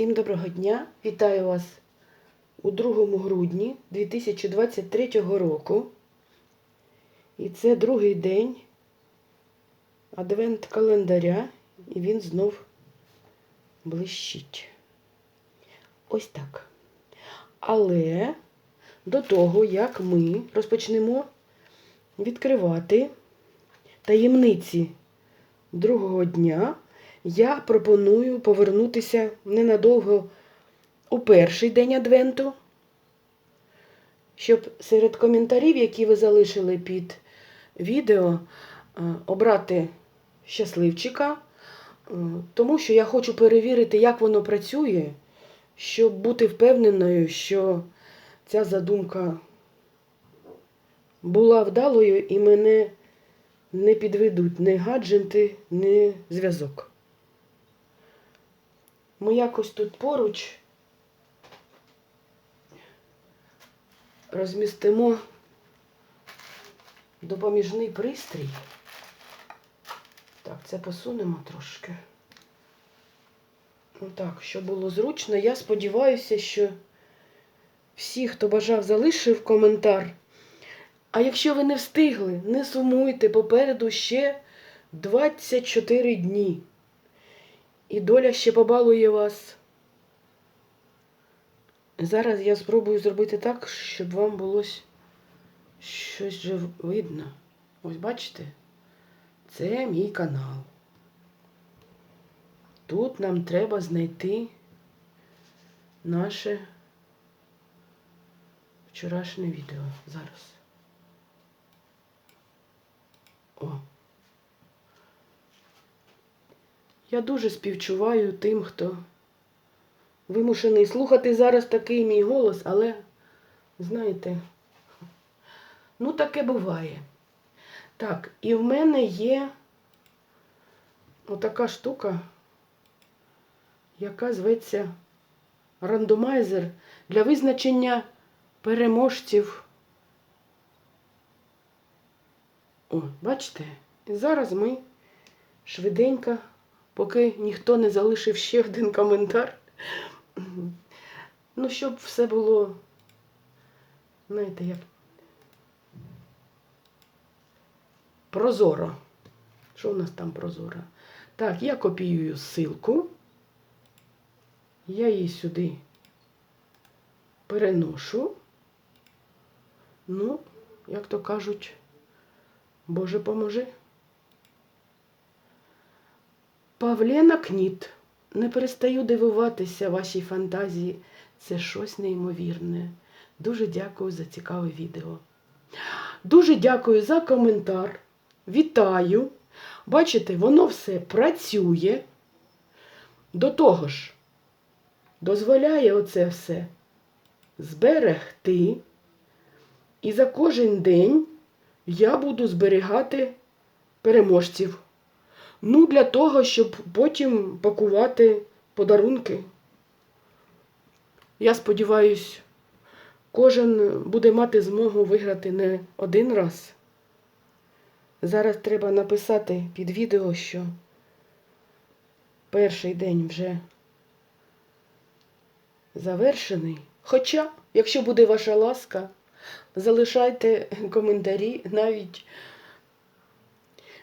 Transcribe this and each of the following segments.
Всім доброго дня! Вітаю вас у 2 грудні 2023 року. І це другий день адвент календаря, і він знов блищить. Ось так. Але до того, як ми розпочнемо відкривати таємниці другого дня, я пропоную повернутися ненадовго у перший день Адвенту, щоб серед коментарів, які ви залишили під відео, е, обрати щасливчика, е, тому що я хочу перевірити, як воно працює, щоб бути впевненою, що ця задумка була вдалою і мене не підведуть ні гаджети, ні зв'язок. Ми якось тут поруч розмістимо допоміжний пристрій. Так, це посунемо трошки. Так, щоб було зручно. Я сподіваюся, що всі, хто бажав, залишив коментар. А якщо ви не встигли, не сумуйте, попереду ще 24 дні. І доля ще побалує вас. Зараз я спробую зробити так, щоб вам було щось же видно. Ось бачите? Це мій канал. Тут нам треба знайти наше вчорашнє відео. Зараз. О. Я дуже співчуваю тим, хто вимушений слухати зараз такий мій голос, але, знаєте, ну таке буває. Так, і в мене є отака штука, яка зветься рандомайзер для визначення переможців. О, бачите? І зараз ми швиденько поки ніхто не залишив ще один коментар. Ну, щоб все було, знаєте, як прозоро. Що у нас там прозоро? Так, я копіюю ссылку. Я її сюди переношу. Ну, як то кажуть, Боже поможи. Павлена Кніт. Не перестаю дивуватися вашій фантазії. Це щось неймовірне. Дуже дякую за цікаве відео. Дуже дякую за коментар. Вітаю. Бачите, воно все працює. До того ж, дозволяє оце все зберегти. І за кожен день я буду зберігати переможців. Ну, для того, щоб потім пакувати подарунки. Я сподіваюся, кожен буде мати змогу виграти не один раз. Зараз треба написати під відео, що перший день вже завершений. Хоча, якщо буде ваша ласка, залишайте коментарі навіть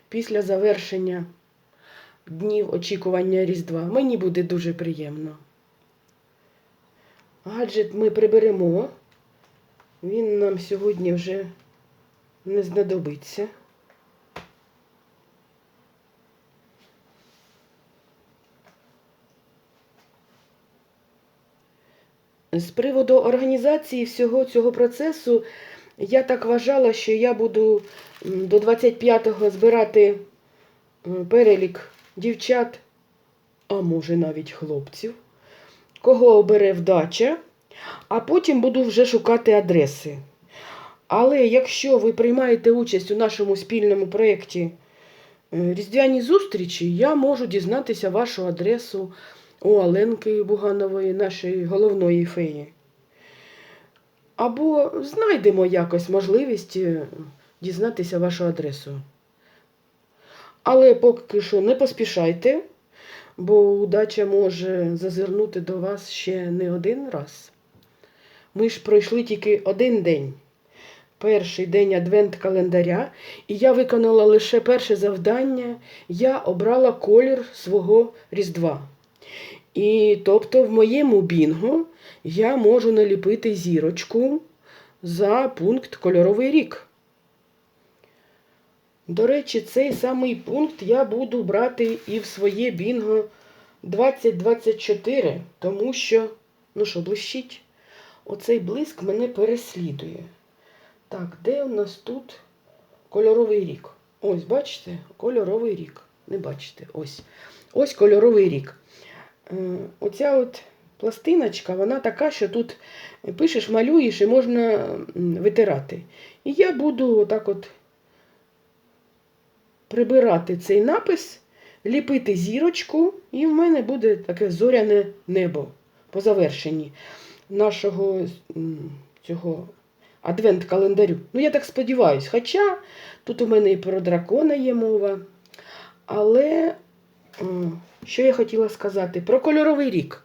після завершення днів очікування Різдва. Мені буде дуже приємно. Гаджет ми приберемо. Він нам сьогодні вже не знадобиться. З приводу організації всього цього процесу, я так вважала, що я буду до 25-го збирати перелік дівчат, а може навіть хлопців, кого обере вдача, а потім буду вже шукати адреси. Але якщо ви приймаєте участь у нашому спільному проєкті е, Різдвяні зустрічі, я можу дізнатися вашу адресу у Оленки Буганової, нашої головної феї. Або знайдемо якось можливість е, дізнатися вашу адресу. Але поки що не поспішайте. бо удача може зазирнути до вас ще не один раз. Ми ж пройшли тільки один день. Перший день адвент-календаря, і я виконала лише перше завдання. Я обрала колір свого Різдва. І тобто в моєму бінго я можу наліпити зірочку за пункт кольоровий рік. До речі, цей самий пункт я буду брати і в своє бінго 2024, тому що, ну що, блищить, оцей блиск мене переслідує. Так, де у нас тут кольоровий рік? Ось, бачите, кольоровий рік. Не бачите, ось. Ось кольоровий рік. Е, Оця от пластиночка, вона така, що тут пишеш, малюєш і можна витирати. І я буду отак от прибирати цей напис, ліпити зірочку, і в мене буде таке зоряне небо по завершенні нашого цього адвент-календарю. Ну, я так сподіваюся. Хоча тут у мене і про дракона є мова. Але що я хотіла сказати? Про кольоровий рік.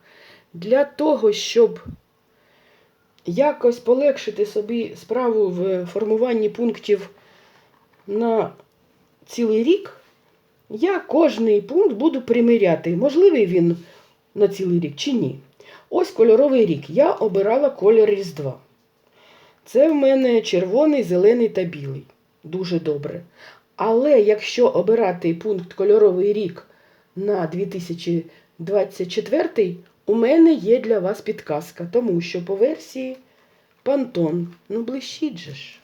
Для того, щоб якось полегшити собі справу в формуванні пунктів на цілий рік, я кожний пункт буду приміряти, можливий він на цілий рік чи ні. Ось кольоровий рік. Я обирала колір Різдва. Це в мене червоний, зелений та білий. Дуже добре. Але якщо обирати пункт кольоровий рік на 2024, у мене є для вас підказка, тому що по версії Пантон. Ну, блищить же ж.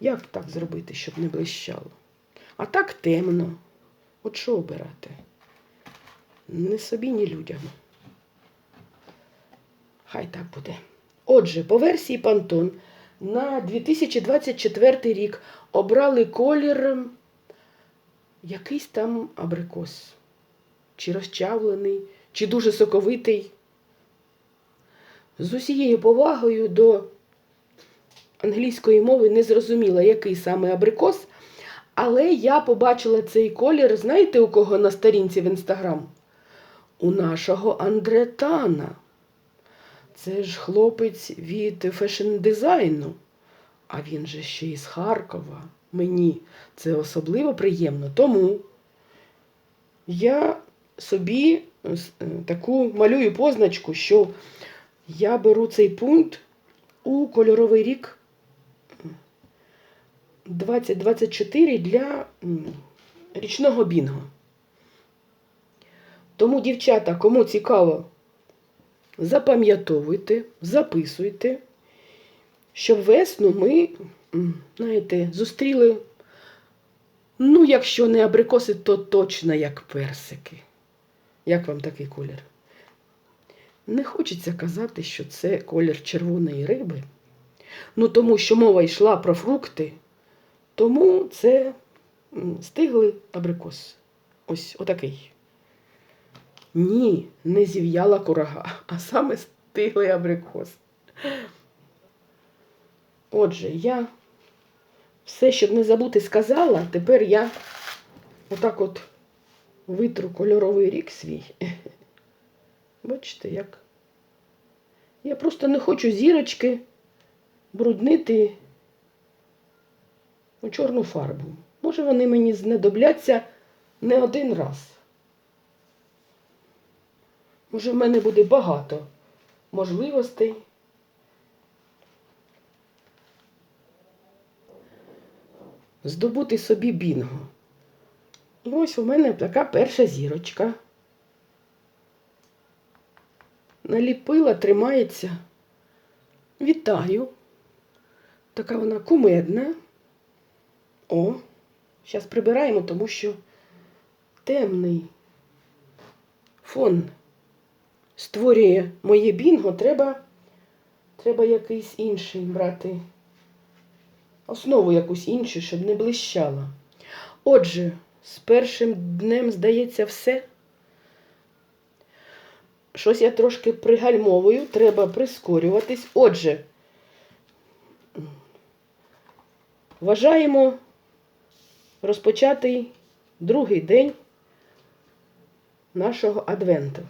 Як так зробити, щоб не блищало? А так темно. От що обирати? Не собі, ні людям. Хай так буде. Отже, по версії Пантон на 2024 рік обрали колір якийсь там абрикос. Чи розчавлений, чи дуже соковитий. З усією повагою до англійської мови не зрозуміла, який саме абрикос. Але я побачила цей колір, знаєте, у кого на сторінці в інстаграм? У нашого Андретана. Це ж хлопець від фешн-дизайну. А він же ще із Харкова. Мені це особливо приємно. Тому я собі е, таку малюю позначку, що я беру цей пункт у кольоровий рік 2024 для річного бінго. Тому, дівчата, кому цікаво, запам'ятовуйте, записуйте, щоб весну ми, знаєте, зустріли, ну, якщо не абрикоси, то точно як персики. Як вам такий колір? Не хочеться казати, що це колір червоної риби. Ну, тому що мова йшла про фрукти, тому це стиглий абрикос. Ось отакий. Ні, не зів'яла курага, а саме стиглий абрикос. Отже, я все, щоб не забути, сказала, тепер я отак от витру кольоровий рік свій. Бачите, як? Я просто не хочу зірочки бруднити у чорну фарбу. Може, вони мені знадобляться не один раз. Може, в мене буде багато можливостей. Здобути собі бінго. І ось у мене така перша зірочка. Наліпила, тримається. Вітаю. Така вона кумедна. О, зараз прибираємо, тому що темний фон створює моє бінго, треба, треба якийсь інший брати. Основу якусь іншу, щоб не блищала. Отже, з першим днем, здається, все. Щось я трошки пригальмовую, треба прискорюватись. Отже, вважаємо розпочатий другий день нашого адвенту.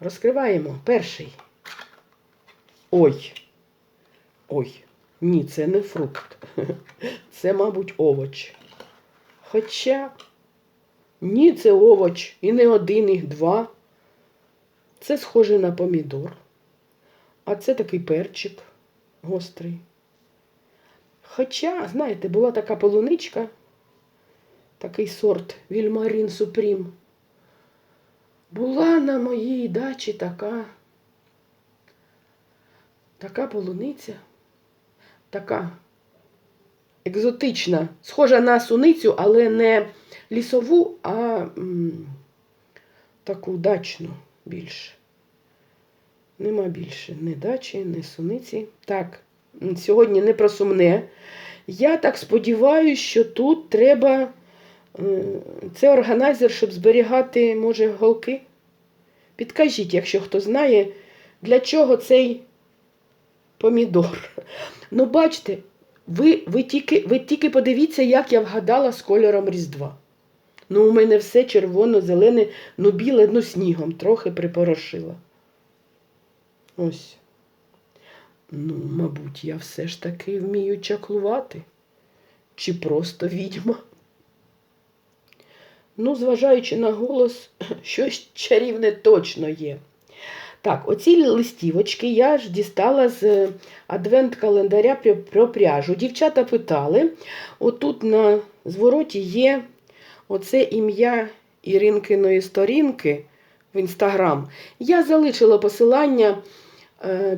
Розкриваємо перший. Ой. Ой, ні, це не фрукт. Це, мабуть, овоч. Хоча ні, це овоч. І не один, і два. Це схоже на помідор. А це такий перчик гострий. Хоча, знаєте, була така полуничка, такий сорт Вільмарін Супрім. Була на моїй дачі така, така полуниця, така екзотична, схожа на суницю, але не лісову, а м, таку дачну більше. Нема більше ні дачі, ні суниці. Так, сьогодні не про сумне. Я так сподіваюся, що тут треба. е, Це органайзер, щоб зберігати, може, голки. Підкажіть, якщо хто знає, для чого цей помідор. Ну, бачите, ви, ви, тільки, ви тільки подивіться, як я вгадала з кольором Різдва. Ну, у мене все червоно-зелене, ну біле, ну снігом трохи припорошила. Ось. Ну, мабуть, я все ж таки вмію чаклувати. Чи просто відьма. Ну, зважаючи на голос, щось чарівне точно є. Так, оці листівочки я ж дістала з адвент-календаря про- пряжу. Дівчата питали, отут на звороті є оце ім'я Іринкиної сторінки в інстаграм. Я залишила посилання е,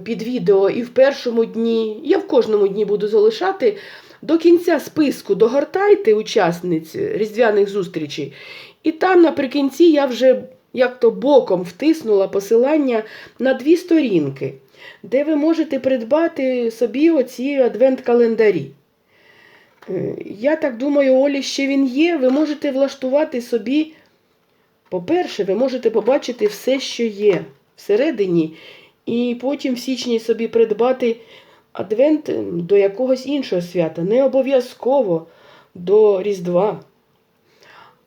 під відео і в першому дні, я в кожному дні буду залишати. До кінця списку догортайте учасниць різдвяних зустрічей, і там наприкінці я вже як то боком втиснула посилання на дві сторінки, де ви можете придбати собі оці адвент-календарі. Е, Я так думаю, Олі ще він є. Ви можете влаштувати собі. По-перше, ви можете побачити все, що є всередині, і потім в січні собі придбати адвент до якогось іншого свята. Не обов'язково до Різдва.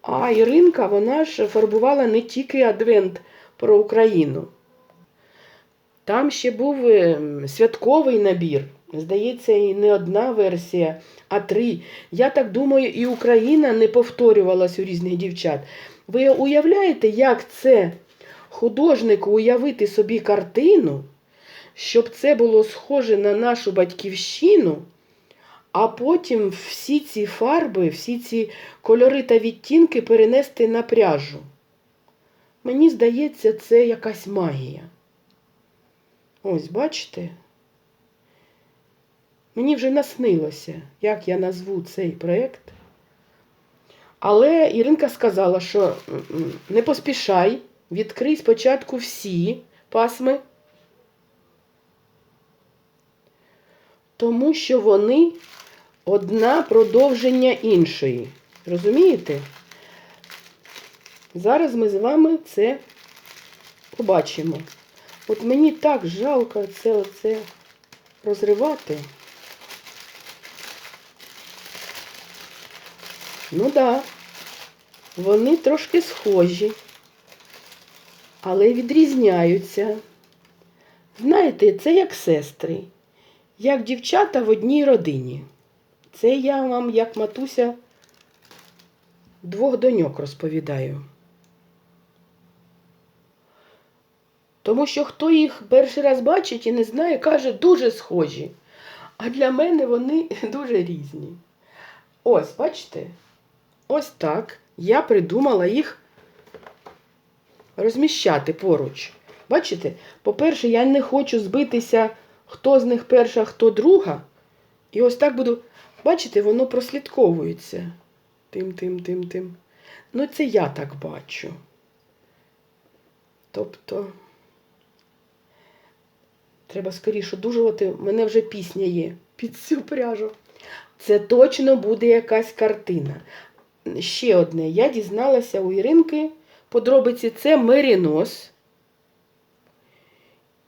А Іринка, вона ж фарбувала не тільки адвент про Україну. Там ще був ем, святковий набір. Здається, і не одна версія, а три. Я так думаю, і Україна не повторювалась у різних дівчат. Ви уявляєте, як це художнику уявити собі картину, щоб це було схоже на нашу батьківщину, а потім всі ці фарби, всі ці кольори та відтінки перенести на пряжу? Мені здається, це якась магія. Ось, бачите? Мені вже наснилося, як я назву цей проєкт. Але Іринка сказала, що не поспішай, відкрий спочатку всі пасми, тому що вони одна продовження іншої. Розумієте? Зараз ми з вами це побачимо. От мені так жалко це оце розривати. Ну так, да, вони трошки схожі, але відрізняються. Знаєте, це як сестри, як дівчата в одній родині. Це я вам, як матуся, двох доньок розповідаю. Тому що хто їх перший раз бачить і не знає, каже, дуже схожі. А для мене вони дуже різні. Ось, бачите? Ось так я придумала їх розміщати поруч. Бачите? По-перше, я не хочу збитися, хто з них перша, хто друга. І ось так буду. Бачите, воно прослідковується. Тим, тим, тим, тим. Ну, це я так бачу. Тобто, треба скоріше одужувати. У мене вже пісня є під цю пряжу. Це точно буде якась картина. Ще одне. Я дізналася у Іринки подробиці. Це мерінос.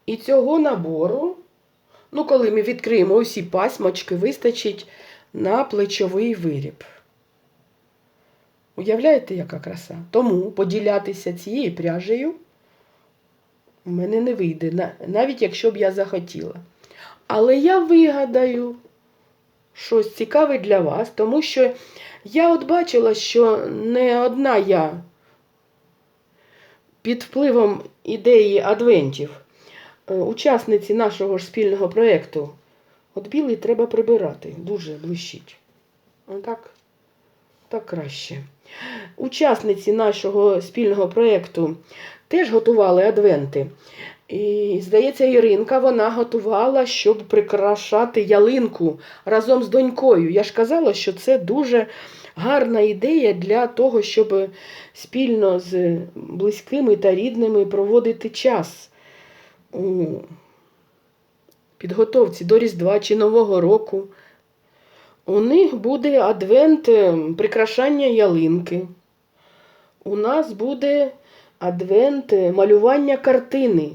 І цього набору, ну, коли ми відкриємо усі пасмочки, вистачить на плечовий виріб. Уявляєте, яка краса? Тому поділятися цією пряжею у мене не вийде, навіть якщо б я захотіла. Але я вигадаю щось цікаве для вас, тому що я от бачила, що не одна я під впливом ідеї адвентів, е, учасниці нашого ж спільного проєкту. От білий треба прибирати, дуже блищить. Отак, так краще. Учасниці нашого спільного проєкту теж готували адвенти. І, здається, Іринка вона готувала, щоб прикрашати ялинку разом з донькою. Я ж казала, що це дуже гарна ідея для того, щоб спільно з близькими та рідними проводити час у підготовці до Різдва чи Нового року. У них буде адвент е, прикрашання ялинки. У нас буде адвент е, малювання картини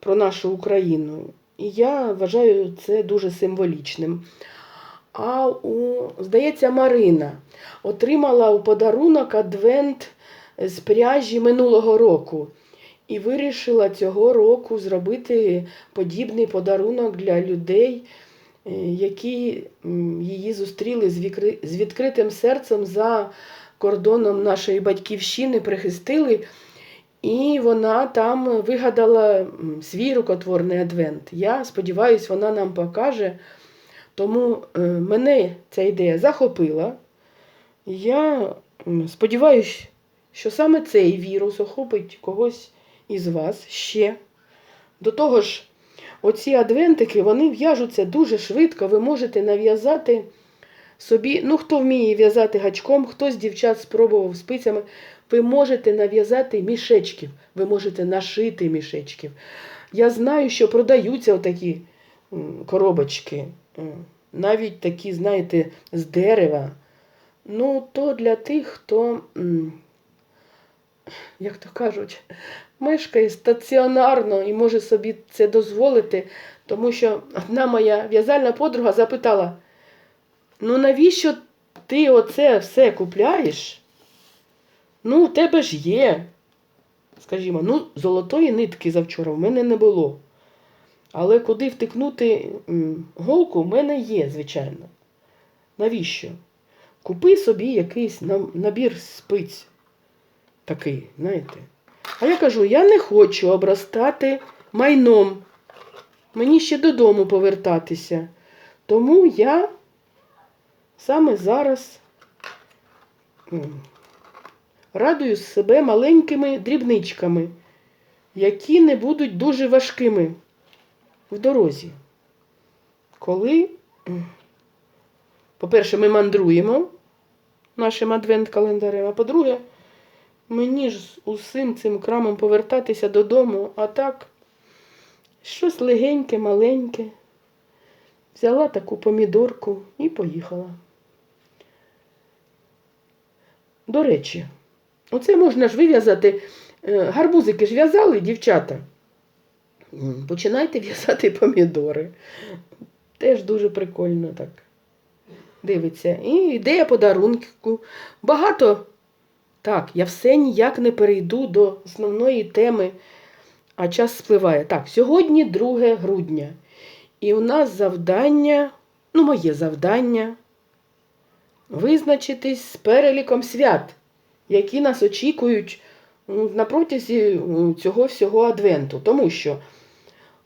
про нашу Україну. І я вважаю це дуже символічним. А у, здається, Марина отримала у подарунок адвент з пряжі минулого року. І вирішила цього року зробити подібний подарунок для людей, е, які її зустріли з відкритим серцем за кордоном нашої батьківщини, прихистили. І вона там вигадала свій рукотворний адвент. Я сподіваюся, вона нам покаже. Тому е, мене ця ідея захопила. Я сподіваюся, що саме цей вірус охопить когось із вас ще. До того ж, оці адвентики вони в'яжуться дуже швидко. Ви можете нав'язати собі, ну хто вміє в'язати гачком, хто з дівчат спробував спицями, ви можете нав'язати мішечків, ви можете нашити мішечків. Я знаю, що продаються отакі коробочки, навіть такі, знаєте, з дерева. Ну, то для тих, хто, як то кажуть, мешкає стаціонарно і може собі це дозволити, тому що одна моя в'язальна подруга запитала: ну навіщо ти оце все купляєш? Ну, у тебе ж є. Скажімо, ну, золотої нитки завчора в мене не було. Але куди втикнути голку в мене є, звичайно. Навіщо? Купи собі якийсь набір спиць. Такий, знаєте. А я кажу, я не хочу обростати майном. Мені ще додому повертатися. Тому я саме зараз радую себе маленькими дрібничками, які не будуть дуже важкими в дорозі. Коли, по-перше, ми мандруємо нашим адвент-календарем, а по-друге, мені ж з усім цим крамом повертатися додому, а так, щось легеньке, маленьке. Взяла таку помідорку і поїхала. До речі, оце можна ж вив'язати. е, Гарбузики ж в'язали, дівчата. Починайте в'язати помідори. Теж дуже прикольно так. Дивиться. І ідея подарунку. Багато. Так, я все ніяк не перейду до основної теми, а час спливає. Так, сьогодні 2 грудня. І у нас завдання, ну, моє завдання визначитись з переліком свят, які нас очікують на протязі цього всього адвенту. Тому що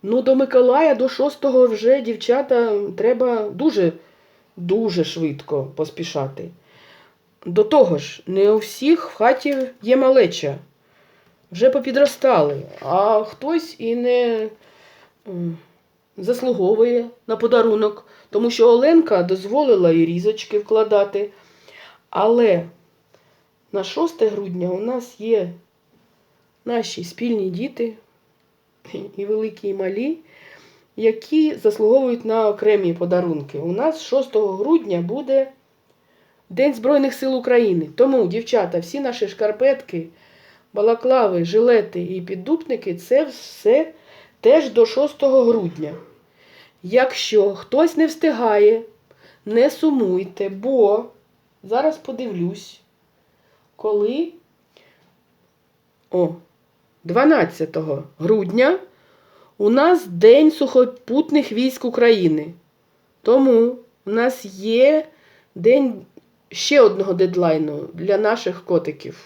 ну, до Миколая, до 6 вже дівчата треба дуже, дуже швидко поспішати. До того ж, не у всіх в хаті є малеча. Вже попідростали, а хтось і не заслуговує на подарунок, тому що Оленка дозволила і різочки вкладати. Але на 6 грудня у нас є наші спільні діти, і великі, і малі, які заслуговують на окремі подарунки. У нас 6 грудня буде День Збройних сил України. Тому, дівчата, всі наші шкарпетки, балаклави, жилети і піддупники це все теж до 6 грудня. Якщо хтось не встигає, не сумуйте, бо зараз подивлюсь. коли о, 12 грудня у нас День сухопутних військ України. Тому у нас є день ще одного дедлайну для наших котиків.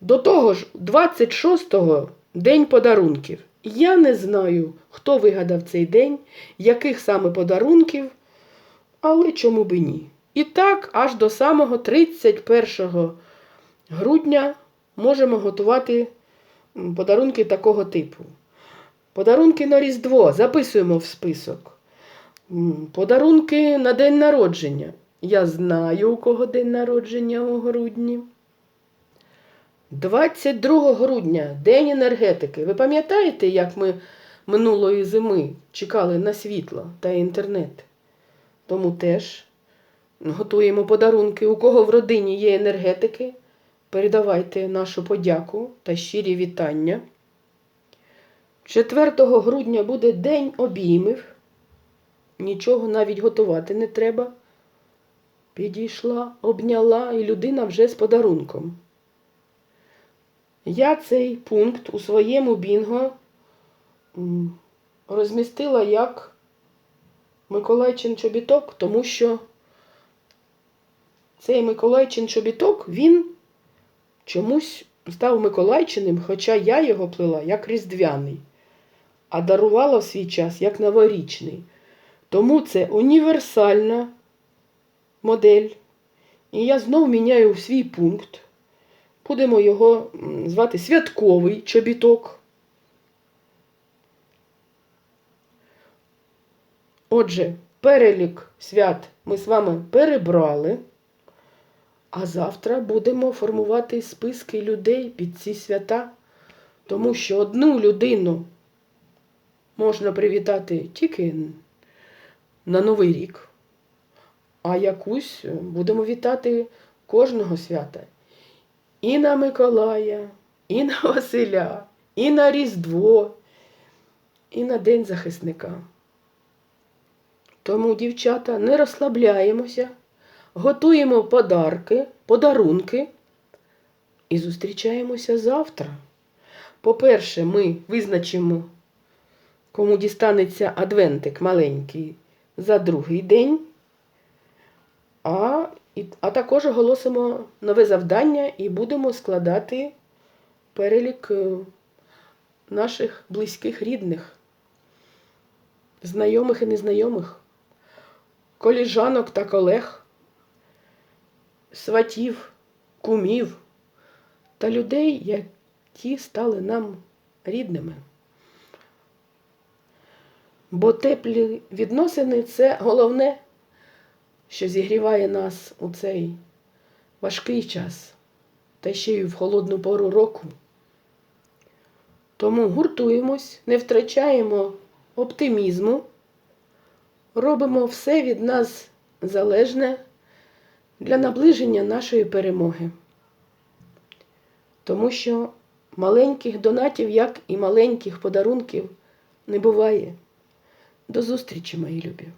До того ж, 26-го день подарунків. Я не знаю, хто вигадав цей день, яких саме подарунків, але чому би ні. І так, аж до самого 31 грудня можемо готувати подарунки такого типу. Подарунки на Різдво записуємо в список. Подарунки на день народження. Я знаю, у кого день народження у грудні. 22 грудня День енергетики. Ви пам'ятаєте, як ми минулої зими чекали на світло та інтернет? Тому теж готуємо подарунки. У кого в родині є енергетики, передавайте нашу подяку та щирі вітання. 4 грудня буде День обіймів. Нічого навіть готувати не треба. Підійшла, обняла, і людина вже з подарунком. Я цей пункт у своєму бінго розмістила як Миколайчин чобіток, тому що цей Миколайчин чобіток, він чомусь став Миколайчиним, хоча я його плела як різдвяний, а дарувала в свій час як новорічний. Тому це універсальна модель. І я знов міняю свій пункт. Будемо його звати святковий чобіток. Отже, перелік свят ми з вами перебрали, а завтра будемо формувати списки людей під ці свята, тому що одну людину можна привітати тільки на Новий рік, а якусь будемо вітати кожного свята. І на Миколая, і на Василя, і на Різдво, і на День захисника. Тому, дівчата, не розслабляємося, готуємо подарки, подарунки і зустрічаємося завтра. По-перше, ми визначимо, кому дістанеться адвентик маленький за другий день. А, і, а також оголосимо нове завдання і будемо складати перелік е, наших близьких рідних, знайомих і незнайомих, коліжанок та колег, сватів, кумів та людей, які стали нам рідними. Бо теплі відносини це головне що зігріває нас у цей важкий час, та ще й в холодну пору року. Тому гуртуємось, не втрачаємо оптимізму, робимо все від нас залежне для наближення нашої перемоги. Тому що маленьких донатів, як і маленьких подарунків, не буває. До зустрічі, мої любі!